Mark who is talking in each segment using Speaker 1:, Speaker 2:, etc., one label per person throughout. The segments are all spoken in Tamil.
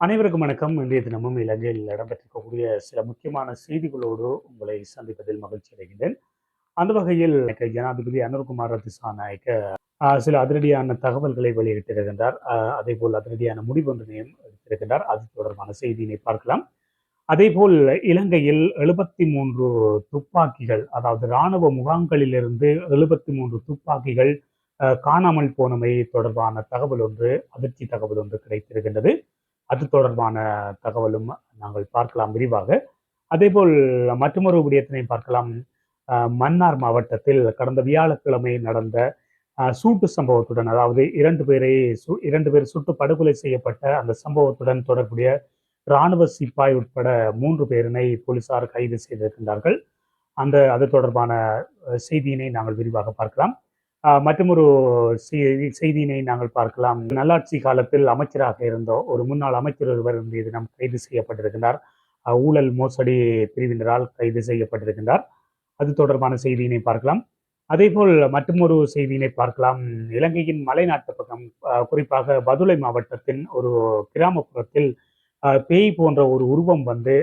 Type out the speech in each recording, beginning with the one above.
Speaker 1: அனைவருக்கும் வணக்கம். இன்றைய தினமும் இலங்கையில் இடம்பெற்றிருக்கக்கூடிய சில முக்கியமான செய்திகளோடு உங்களை சந்திப்பதில் மகிழ்ச்சி அடைகின்றேன். அந்த வகையில் ஜனாதிபதி அனுர்குமார் திசாநாயக்க சில அதிரடியான தகவல்களை வெளியிட்டிருக்கின்றார். அதே போல் அதிரடியான முடிவு முடிவொன்றினையும் எடுத்திருக்கின்றார். அது தொடர்பான செய்தியினை பார்க்கலாம். அதேபோல் இலங்கையில் எழுபத்தி மூன்று துப்பாக்கிகள் அதாவது இராணுவ முகாம்களிலிருந்து எழுபத்தி மூன்று துப்பாக்கிகள் ஆஹ், காணாமல் போனமை தொடர்பான தகவல் ஒன்று அதிர்ச்சி தகவல் ஒன்று கிடைத்திருக்கின்றது. அது தொடர்பான தகவலும் நாங்கள் பார்க்கலாம் விரிவாக. அதேபோல் மற்றொரு விடயத்தினை பார்க்கலாம். மன்னார் மாவட்டத்தில் கடந்த வியாழக்கிழமை நடந்த சூட்டு சம்பவத்துடன் அதாவது இரண்டு பேரை சு- இரண்டு பேர் சுட்டு படுகொலை செய்யப்பட்ட அந்த சம்பவத்துடன் தொடர்புடைய இராணுவ சிப்பாய் உட்பட மூன்று பேரினை போலீசார் கைது செய்திருக்கின்றார்கள். அந்த அது தொடர்பான செய்தியினை நாங்கள் விரிவாக பார்க்கலாம். மற்றொரு செய்தி செய்தியினை நாங்கள் பார்க்கலாம். நல்லாட்சி காலத்தில் அமைச்சராக இருந்த ஒரு முன்னாள் அமைச்சர் ஒருவர் இன்றைய நம் கைது செய்யப்பட்டிருக்கின்றார். ஊழல் மோசடி பிரிவினரால் கைது செய்யப்பட்டிருக்கின்றார். அது தொடர்பான செய்தியினை பார்க்கலாம். அதேபோல் மற்றொரு செய்தியினை பார்க்கலாம். இலங்கையின் மலைநாட்டு பக்கம் குறிப்பாக பதுளை மாவட்டத்தின் ஒரு கிராமப்புறத்தில் பேய் போன்ற ஒரு உருவம் வந்து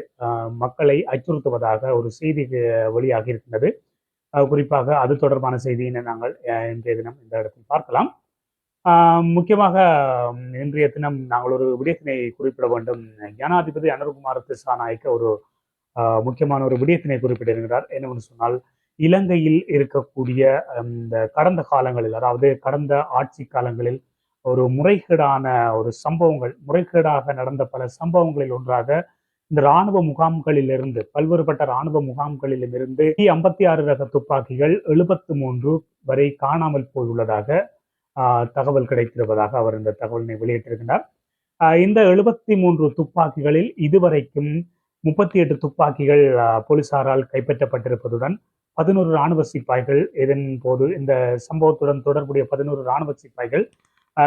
Speaker 1: மக்களை அச்சுறுத்துவதாக ஒரு செய்தி வெளியாகி இருக்கின்றது குறிப்பாக அது தொடர்பான செய்தியினை நாங்கள் இன்றைய தினம் இந்த இடத்தில் பார்க்கலாம். ஆஹ் முக்கியமாக இன்றைய தினம் நாங்கள் ஒரு விடயத்தினை குறிப்பிட வேண்டும். ஜனாதிபதி அனுர்குமார் திசாநாயக்க ஒரு ஆஹ், முக்கியமான ஒரு விடயத்தினை குறிப்பிட்டிருக்கிறார். என்னவென்று சொன்னால் இலங்கையில் இருக்கக்கூடிய இந்த கடந்த காலங்களில் அதாவது கடந்த ஆட்சி காலங்களில் ஒரு முறைகேடான ஒரு சம்பவங்கள் முறைகேடாக நடந்த பல சம்பவங்களில் ஒன்றாக இந்த ராணுவ முகாம்களிலிருந்து பல்வேறுபட்ட ராணுவ முகாம்களிலிருந்து ஐம்பத்தி ஆறு ரக துப்பாக்கிகள் எழுபத்து மூன்று வரை காணாமல் போயுள்ளதாக தகவல் கிடைத்திருப்பதாக அவர் இந்த தகவலினை வெளியிட்டிருக்கிறார் ஆஹ் இந்த எழுபத்தி மூன்று துப்பாக்கிகளில் இதுவரைக்கும் முப்பத்தி எட்டு துப்பாக்கிகள் போலீசாரால் கைப்பற்றப்பட்டிருப்பதுடன் பதினோரு ராணுவ சிப்பாய்கள் இதன் போது இந்த சம்பவத்துடன் தொடர்புடைய பதினோரு ராணுவ சிப்பாய்கள்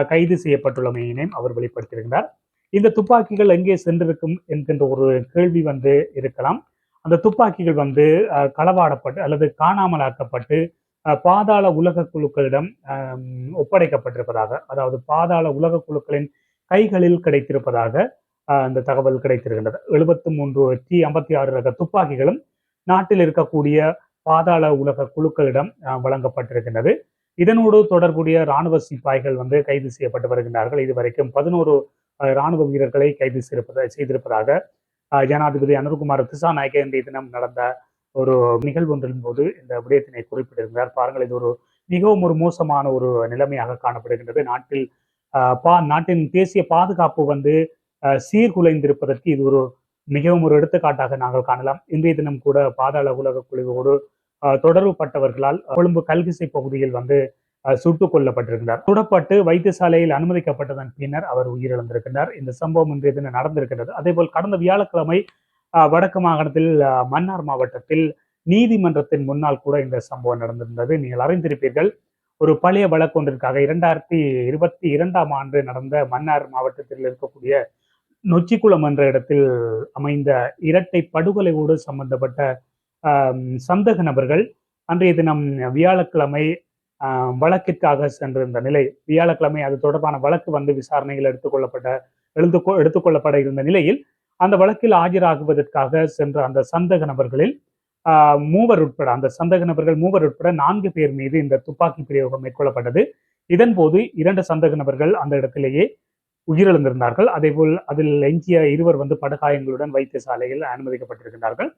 Speaker 1: கைது செய்யப்பட்டுள்ளமையினையும் அவர் வெளிப்படுத்தியிருக்கிறார் இந்த துப்பாக்கிகள் எங்கே சென்றிருக்கும் என்கின்ற ஒரு கேள்வி வந்து இருக்கலாம். அந்த துப்பாக்கிகள் வந்து களவாடப்பட்டு அல்லது காணாமலாக்கப்பட்டு பாதாள உலக குழுக்களிடம் ஒப்படைக்கப்பட்டிருப்பதாக அதாவது பாதாள உலக குழுக்களின் கைகளில் கிடைத்திருப்பதாக அந்த தகவல் கிடைத்திருக்கின்றது. எழுபத்தி மூன்று டி ஐம்பத்தி ஆறு ரக துப்பாக்கிகளும் நாட்டில் இருக்கக்கூடிய பாதாள உலக குழுக்களிடம் வழங்கப்பட்டிருக்கின்றது. இதனோடு தொடர்புடைய இராணுவ சிப்பாய்கள் வந்து கைது செய்யப்பட்டு வருகின்றார்கள். இதுவரைக்கும் பதினோரு இராணுவ வீரர்களை கைது செய்திருப்பத செய்திருப்பதாக ஜனாதிபதி அனுர்குமார் திசாநாயக்க இன்றைய தினம் நடந்த ஒரு நிகழ்வு ஒன்றின் போது இந்த விடயத்தினை குறிப்பிட்டிருந்தார். பாருங்கள் இது ஒரு மிகவும் ஒரு மோசமான ஒரு நிலைமையாக காணப்படுகின்றது. நாட்டில் பா நாட்டின் தேசிய பாதுகாப்பு வந்து சீர்குலைந்திருப்பதற்கு இது ஒரு மிகவும் ஒரு எடுத்துக்காட்டாக நாங்கள் காணலாம். இன்றைய தினம் கூட பாதாள உலக குழுவோடு ஆஹ், தொடர்புபட்டவர்களால் கொழும்பு கல்கிசை பகுதியில் வந்து ஆஹ், சுட்டுக் கொல்லப்பட்டிருக்கிறார். சுடப்பட்டு வைத்தியசாலையில் அனுமதிக்கப்பட்டதன் பின்னர் அவர் உயிரிழந்திருக்கிறார். இந்த சம்பவம் இன்றைய தினம் நடந்திருக்கிறது. அதேபோல் கடந்த வியாழக்கிழமை வடக்கு மாகாணத்தில் மன்னார் மாவட்டத்தில் நீதிமன்றத்தின் முன்னால் கூட இந்த சம்பவம் நடந்திருந்தது. நீங்கள் அறிந்திருப்பீர்கள் ஒரு பழைய வழக்கொன்றிற்காக இரண்டாயிரத்தி இருபத்தி இரண்டாம் ஆண்டு நடந்த மன்னார் மாவட்டத்தில் இருக்கக்கூடிய நொச்சிக்குளம் என்ற இடத்தில் அமைந்த இரட்டை படுகொலையோடு சம்பந்தப்பட்ட சந்தக நபர்கள் அன்றைய தினம் வியாழக்கிழமை வழக்கிற்காக சென்றிருந்த நிலை வியாழக்கிழமை அது தொடர்பான வழக்கு வந்து விசாரணையில் எடுத்துக்கொள்ளப்பட்ட எழுந்து எடுத்துக்கொள்ளப்பட இருந்த நிலையில் அந்த வழக்கில் ஆஜராகுவதற்காக சென்ற அந்த சந்தக நபர்களில் மூவர் உட்பட அந்த சந்தக நபர்கள் மூவர் உட்பட நான்கு பேர் மீது இந்த துப்பாக்கி பிரயோகம் மேற்கொள்ளப்பட்டது. இதன் போது இரண்டு சந்தக நபர்கள் அந்த இடத்திலேயே உயிரிழந்திருந்தார்கள். அதேபோல் அதில் எஞ்சிய இருவர் வந்து படுகாயங்களுடன் வைத்தியசாலையில் அனுமதிக்கப்பட்டிருக்கிறார்கள்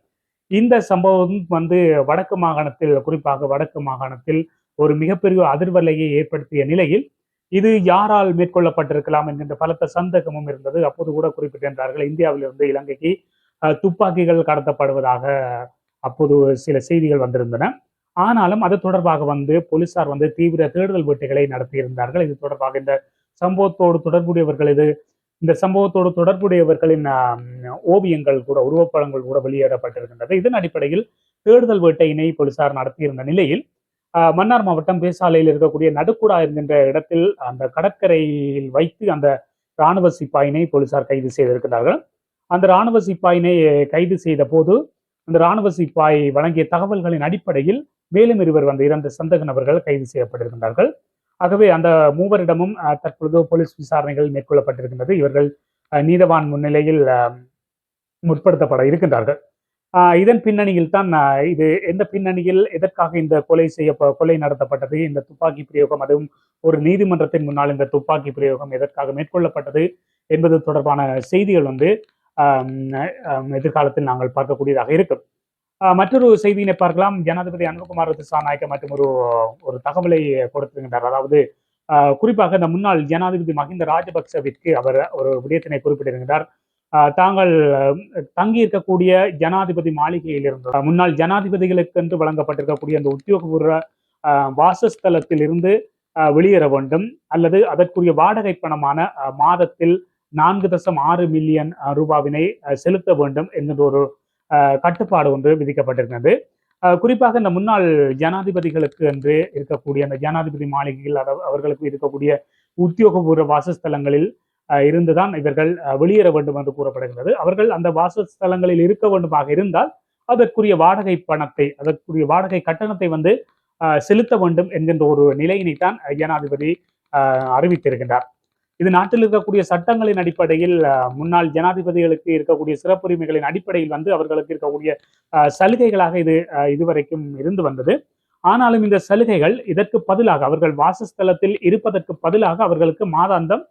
Speaker 1: இந்த சம்பவம் வந்து வடக்கு மாகாணத்தில் குறிப்பாக வடக்கு மாகாணத்தில் ஒரு மிகப்பெரிய அதிர்வலையை ஏற்படுத்திய நிலையில் இது யாரால் மேற்கொள்ளப்பட்டிருக்கலாம் என்கின்ற பலத்த சந்தேகமும் இருந்தது. அப்போது கூட குறிப்பிட்டிருந்தார்கள் இந்தியாவிலிருந்து இலங்கைக்கு துப்பாக்கிகள் கடத்தப்படுவதாக அப்போது சில செய்திகள் வந்திருந்தன. ஆனாலும் அது தொடர்பாக வந்து போலீசார் வந்து தீவிர தேடுதல் வேட்டைகளை நடத்தியிருந்தார்கள். இது தொடர்பாக இந்த சம்பவத்தோடு தொடர்புடையவர்கள் இது இந்த சம்பவத்தோடு தொடர்புடையவர்களின் ஓவியங்கள் கூட உருவப்படங்கள் கூட வெளியிடப்பட்டிருக்கின்றது. இதன் அடிப்படையில் தேடுதல் வேட்டையினை போலீசார் நடத்தியிருந்த நிலையில் மன்னார் மாவட்டம் பேசாலையில் இருக்கக்கூடிய நடுக்குடா என்கின்ற இடத்தில் அந்த கடற்கரையில் வைத்து அந்த இராணுவ சிப்பாயினை போலீசார் கைது செய்திருக்கிறார்கள். அந்த இராணுவ சிப்பாயினை கைது செய்த போது அந்த இராணுவ சிப்பாய் வழங்கிய தகவல்களின் அடிப்படையில் மேலும் இருவர் வந்த இரண்டு சந்தக நபர்கள் கைது செய்யப்பட்டிருக்கிறார்கள் ஆகவே அந்த மூவரிடமும் தற்பொழுது போலீஸ் விசாரணைகள் மேற்கொள்ளப்பட்டிருக்கின்றது. இவர்கள் நீதவான் முன்னிலையில் முற்படுத்தப்பட இருக்கின்றார்கள். இதன் பின்னணியில் தான் இது எந்த பின்னணியில் எதற்காக இந்த கொலை செய்ய கொலை நடத்தப்பட்டது இந்த துப்பாக்கி பிரயோகம் அதுவும் ஒரு நீதிமன்றத்தின் முன்னால் இந்த துப்பாக்கி பிரயோகம் எதற்காக மேற்கொள்ளப்பட்டது என்பது தொடர்பான செய்திகள் வந்து எதிர்காலத்தில் நாங்கள் பார்க்கக்கூடியதாக இருக்கும். ஆஹ் மற்றொரு செய்தியினை பார்க்கலாம். ஜனாதிபதி அனுகுமார் திசாநாயக்க மற்றும் ஒரு ஒரு தகவலை கொடுத்திருக்கின்றார் அதாவது ஆஹ் குறிப்பாக இந்த முன்னாள் ஜனாதிபதி மஹிந்த ராஜபக்சவிற்கு அவர் ஒரு விடயத்தினை குறிப்பிட்டிருக்கிறார். தாங்கள் தங்கி இருக்கக்கூடிய ஜனாதிபதி மாளிகையிலிருந்து முன்னாள் ஜனாதிபதிகளுக்கு என்று வழங்கப்பட்டிருக்கக்கூடிய அந்த உத்தியோகபூர்வ ஆஹ், வாசஸ்தலத்தில் இருந்து வெளியேற வேண்டும். அல்லது அதற்குரிய வாடகை பணமான மாதத்தில் நான்கு தசம் ஆறு மில்லியன் ரூபாவினை செலுத்த வேண்டும் என்கின்ற ஒரு கட்டுப்பாடு ஒன்று விதிக்கப்பட்டிருந்தது குறிப்பாக இந்த முன்னாள் ஜனாதிபதிகளுக்கு என்று இருக்கக்கூடிய அந்த ஜனாதிபதி மாளிகையில் அவர்களுக்கு இருக்கக்கூடிய உத்தியோகபூர்வ வாசஸ்தலங்களில் இருந்துதான் இவர்கள் வெளியேற வேண்டும் என்று கூறப்படுகிறது அவர்கள் அந்த வாசஸ்தலங்களில் இருக்க வேண்டுமாக இருந்தால் அதற்குரிய வாடகை பணத்தை அதற்குரிய வாடகை கட்டணத்தை வந்து செலுத்த வேண்டும் என்கின்ற ஒரு நிலையினை தான் ஜனாதிபதி அறிவித்திருக்கின்றார். இது நாட்டில் இருக்கக்கூடிய சட்டங்களின் அடிப்படையில் முன்னாள் ஜனாதிபதிகளுக்கு இருக்கக்கூடிய சிறப்புரிமைகளின் அடிப்படையில் வந்து அவர்களுக்கு இருக்கக்கூடிய சலுகைகளாக இது இதுவரைக்கும் இருந்து வந்தது. ஆனாலும் இந்த சலுகைகள் இதற்கு பதிலாக அவர்கள் வாசஸ்தலத்தில் இருப்பதற்கு பதிலாக அவர்களுக்கு மாதாந்தம்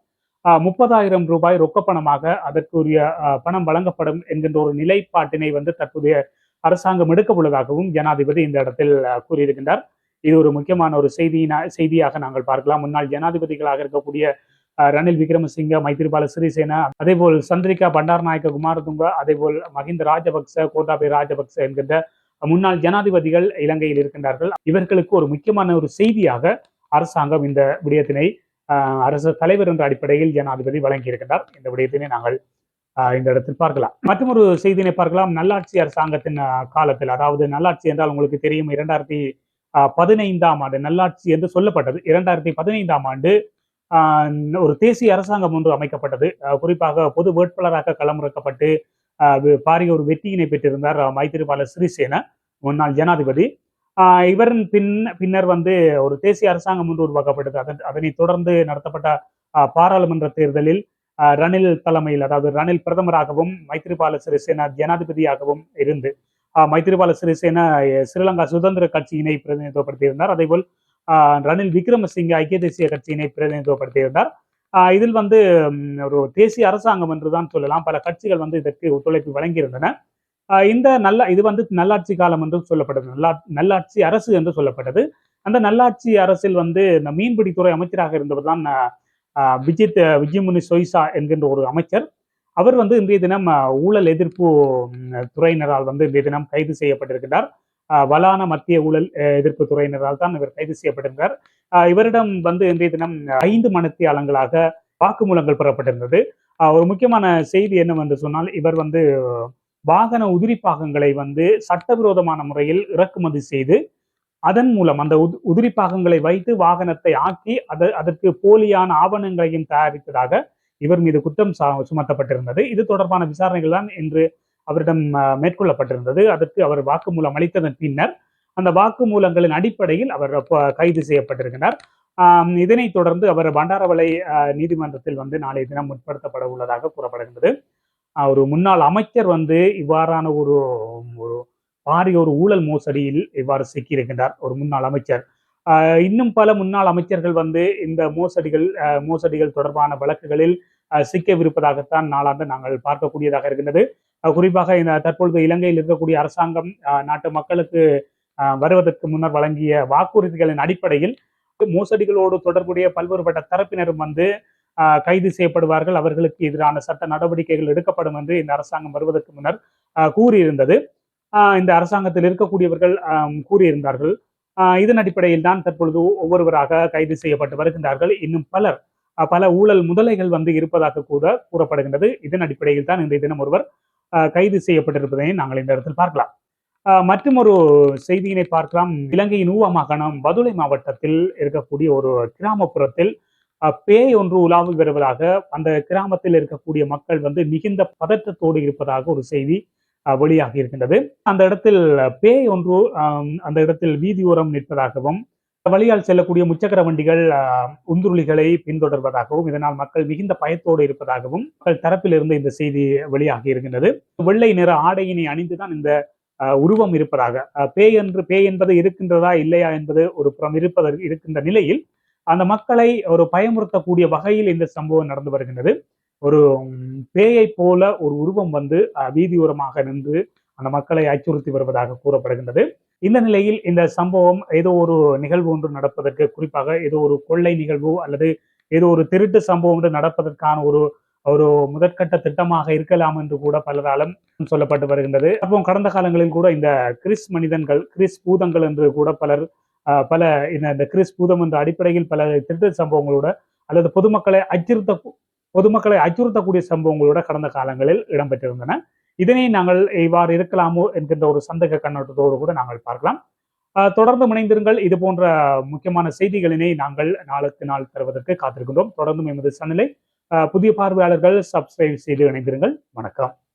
Speaker 1: முப்பதாயிரம் ரூபாய் ரொக்கப்பணமாக அதற்குரிய பணம் வழங்கப்படும் என்கின்ற ஒரு நிலைப்பாட்டினை வந்து தற்போதைய அரசாங்கம் எடுக்க உள்ளதாகவும் ஜனாதிபதி இந்த இடத்தில் கூறியிருக்கின்றார். இது ஒரு முக்கியமான ஒரு செய்தியினா செய்தியாக நாங்கள் பார்க்கலாம். முன்னாள் ஜனாதிபதிகளாக இருக்கக்கூடிய ரணில் விக்ரமசிங்க மைத்திரிபால சிறிசேனா அதேபோல் சந்திரிகா பண்டாரநாயக்க குமாரதுங்க அதேபோல் மஹிந்த ராஜபக்ச கோட்டாபய ராஜபக்ச என்கின்ற முன்னாள் ஜனாதிபதிகள் இலங்கையில் இருக்கின்றார்கள். இவர்களுக்கு ஒரு முக்கியமான ஒரு செய்தியாக அரசாங்கம் இந்த விடயத்தினை அரசு தலைவர் என்ற அடிப்படையில் ஜனாதிபதி வழங்கியிருக்கிறார் இந்த விடயத்தினை நாங்கள் இந்த இடத்தில் பார்க்கலாம். மற்றும் ஒரு செய்தியினை பார்க்கலாம். நல்லாட்சி அரசாங்கத்தின் காலத்தில் அதாவது நல்லாட்சி என்றால் உங்களுக்கு தெரியும் இரண்டாயிரத்தி பதினைந்தாம் ஆண்டு நல்லாட்சி என்று சொல்லப்பட்டது. இரண்டாயிரத்தி பதினைந்தாம் ஆண்டு ஆஹ், ஒரு தேசிய அரசாங்கம் ஒன்று அமைக்கப்பட்டது. குறிப்பாக பொது வேட்பாளராக களமிறக்கப்பட்டு பாரிய ஒரு வெற்றியினை பெற்றிருந்தார் மைத்திரிபால சிறிசேன முன்னாள் ஜனாதிபதி. இவரின் பின் பின்னர் வந்து ஒரு தேசிய அரசாங்கம் ஒன்று உருவாக்கப்பட்டது. அதன் அதனைத் தொடர்ந்து நடத்தப்பட்ட ஆஹ், பாராளுமன்ற தேர்தலில் ரணில் தலைமையில் அதாவது ரணில் பிரதமராகவும் மைத்திரிபால சிறிசேனா ஜனாதிபதியாகவும் இருந்து ஆஹ், மைத்திரிபால சிறிசேனா ஸ்ரீலங்கா சுதந்திர கட்சியினை பிரதிநிதித்துவப்படுத்தியிருந்தார். அதேபோல் ஆஹ், ரணில் விக்ரமசிங்க ஐக்கிய தேசிய கட்சியினை பிரதிநிதித்துவப்படுத்தியிருந்தார். இதில் வந்து ஒரு தேசிய அரசாங்கம் என்றுதான் சொல்லலாம். பல கட்சிகள் வந்து இதற்கு ஒத்துழைப்பு வழங்கியிருந்தன. இந்த நல்ல இது வந்து நல்லாட்சி காலம் என்று சொல்லப்பட்டது நல்லா நல்லாட்சி அரசு என்று சொல்லப்பட்டது. அந்த நல்லாட்சி அரசில் வந்து இந்த மீன்பிடித்துறை அமைச்சராக இருந்தவர் தான் ஆஹ், விஜித் விஜயமுனி சொய்சா என்கின்ற ஒரு அமைச்சர். அவர் வந்து இன்றைய தினம் ஊழல் எதிர்ப்பு துறையினரால் வந்து இன்றைய தினம் கைது செய்யப்பட்டிருக்கிறார். வலான மத்திய ஊழல் எதிர்ப்பு துறையினரால் தான் இவர் கைது செய்யப்பட்டிருந்தார் இவரிடம் வந்து இன்றைய தினம் ஐந்து மனத்தியாளங்களாக வாக்குமூலங்கள் பெறப்பட்டிருந்தது. ஒரு முக்கியமான செய்தி என்னவென்று சொன்னால் இவர் வந்து வாகன உதிரி பாகங்களை வந்து சட்டவிரோதமான முறையில் இறக்குமதி செய்து அதன் மூலம் அந்த உதிரி பாகங்களை வைத்து வாகனத்தை ஆக்கி அது அதற்கு போலியான ஆவணங்களையும் தயாரித்ததாக இவர் மீது குற்றம் சா- சுமத்தப்பட்டிருந்தது. இது தொடர்பான விசாரணைகள் தான் இன்று அவரிடம் மேற்கொள்ளப்பட்டிருந்தது. அதற்கு அவர் வாக்குமூலம் அளித்ததன் பின்னர் அந்த வாக்குமூலங்களின் அடிப்படையில் அவர் கைது செய்யப்பட்டிருக்கிறார். இதனைத் தொடர்ந்து அவர் பண்டாரவளை நீதிமன்றத்தில் வந்து நாளைய தினம் முற்படுத்தப்பட உள்ளதாக கூறப்படுகின்றது. ஒரு முன்னாள் அமைச்சர் வந்து இவ்வாறான ஒரு ஒரு பாரிய ஒரு ஊழல் மோசடியில் இவ்வாறு சிக்கியிருக்கின்றார் ஒரு முன்னாள் அமைச்சர். இன்னும் பல முன்னாள் அமைச்சர்கள் வந்து இந்த மோசடிகள் மோசடிகள் தொடர்பான வழக்குகளில் சிக்கவிருப்பதாகத்தான் நாளாண்டு நாங்கள் பார்க்கக்கூடியதாக இருக்கின்றது. குறிப்பாக இந்த தற்பொழுது இலங்கையில் இருக்கக்கூடிய அரசாங்கம் நாட்டு மக்களுக்கு வருவதற்கு முன்னர் வழங்கிய வாக்குறுதிகளின் அடிப்படையில் மோசடிகளோடு தொடர்புடைய பல்வேறுபட்ட தரப்பினரும் வந்து கைது செய்யப்படுவார்கள். அவர்களுக்கு எதிரான சட்ட நடவடிக்கைகள் எடுக்கப்படும் என்று இந்த அரசாங்கம் வருவதற்கு முன்னர் கூறியிருந்தது. ஆஹ் இந்த அரசாங்கத்தில் இருக்கக்கூடியவர்கள் கூறியிருந்தார்கள். ஆஹ் இதன் அடிப்படையில் தான் தற்பொழுது ஒவ்வொருவராக கைது செய்யப்பட்டு வருகின்றார்கள். இன்னும் பலர் பல ஊழல் முதலைகள் வந்து இருப்பதாக கூட கூறப்படுகின்றது. இதன் அடிப்படையில் தான் இன்றைய தினம் ஒருவர் கைது செய்யப்பட்டிருப்பதை நாங்கள் இந்த இடத்தில் பார்க்கலாம். ஆஹ் மற்றும் ஒரு செய்தியினை பார்க்கலாம். இலங்கையின் ஊவ மாகாணம் பதுளை மாவட்டத்தில் இருக்கக்கூடிய ஒரு கிராமப்புறத்தில் பேய் ஒன்று உலாவி வருவதாக அந்த கிராமத்தில் இருக்கக்கூடிய மக்கள் வந்து மிகுந்த பதற்றத்தோடு இருப்பதாக ஒரு செய்தி வெளியாகி இருக்கின்றது. அந்த இடத்தில் பேய் ஒன்று அந்த இடத்தில் வீதியோரம் நிற்பதாகவும் வழியால் செல்லக்கூடிய முச்சக்கர வண்டிகள் உந்துருளிகளை பின்தொடர்வதாகவும் இதனால் மக்கள் மிகுந்த பயத்தோடு இருப்பதாகவும் மக்கள் தரப்பிலிருந்து இந்த செய்தி வெளியாகி இருக்கின்றது. வெள்ளை நிற ஆடையினை அணிந்துதான் இந்த உருவம் இருப்பதாக பேய் என்று பேய் என்பது இருக்கின்றதா இல்லையா என்பது ஒரு புறம் இருப்பதற்கு இருக்கின்ற நிலையில் அந்த மக்களை ஒரு பயமுறுத்தக்கூடிய வகையில் இந்த சம்பவம் நடந்து வருகின்றது. ஒரு பேயை பேயைப் போல ஒரு உருவம் வந்து வீதியோரமாக நின்று அந்த மக்களை அச்சுறுத்தி வருவதாக கூறப்படுகின்றது. இந்த நிலையில் இந்த சம்பவம் ஏதோ ஒரு நிகழ்வு ஒன்று நடப்பதற்கு குறிப்பாக ஏதோ ஒரு கொள்ளை நிகழ்வு அல்லது ஏதோ ஒரு திருட்டு சம்பவம் ஒன்று நடப்பதற்கான ஒரு ஒரு முதற்கட்ட திட்டமாக இருக்கலாம் என்று கூட பலராலும் சொல்லப்பட்டு வருகின்றது. அப்போ கடந்த காலங்களில் கூட இந்த கிறிஸ் மனிதன்கள் கிறிஸ் பூதங்கள் என்று கூட பலர் பல இந்த கிறிஸ் பூதம் என்ற அடிப்படையில் பல திருட்டு சம்பவங்களோட அல்லது பொதுமக்களை அச்சுறுத்த பொதுமக்களை அச்சுறுத்தக்கூடிய சம்பவங்களோட கடந்த காலங்களில் இடம்பெற்றிருந்தன. இதனை நாங்கள் இவ்வாறு இருக்கலாமோ என்கின்ற ஒரு சந்தேக கண்ணோட்டத்தோடு கூட நாங்கள் பார்க்கலாம். ஆஹ் தொடர்ந்து இணைந்திருங்கள். இது போன்ற முக்கியமான செய்திகளினை நாங்கள் நாளுக்கு நாள் தருவதற்கு காத்திருக்கின்றோம். தொடர்ந்து எமது சேனலை ஆஹ் புதிய பார்வையாளர்கள் சப்ஸ்கிரைப் செய்து இணைந்திருங்கள். வணக்கம்.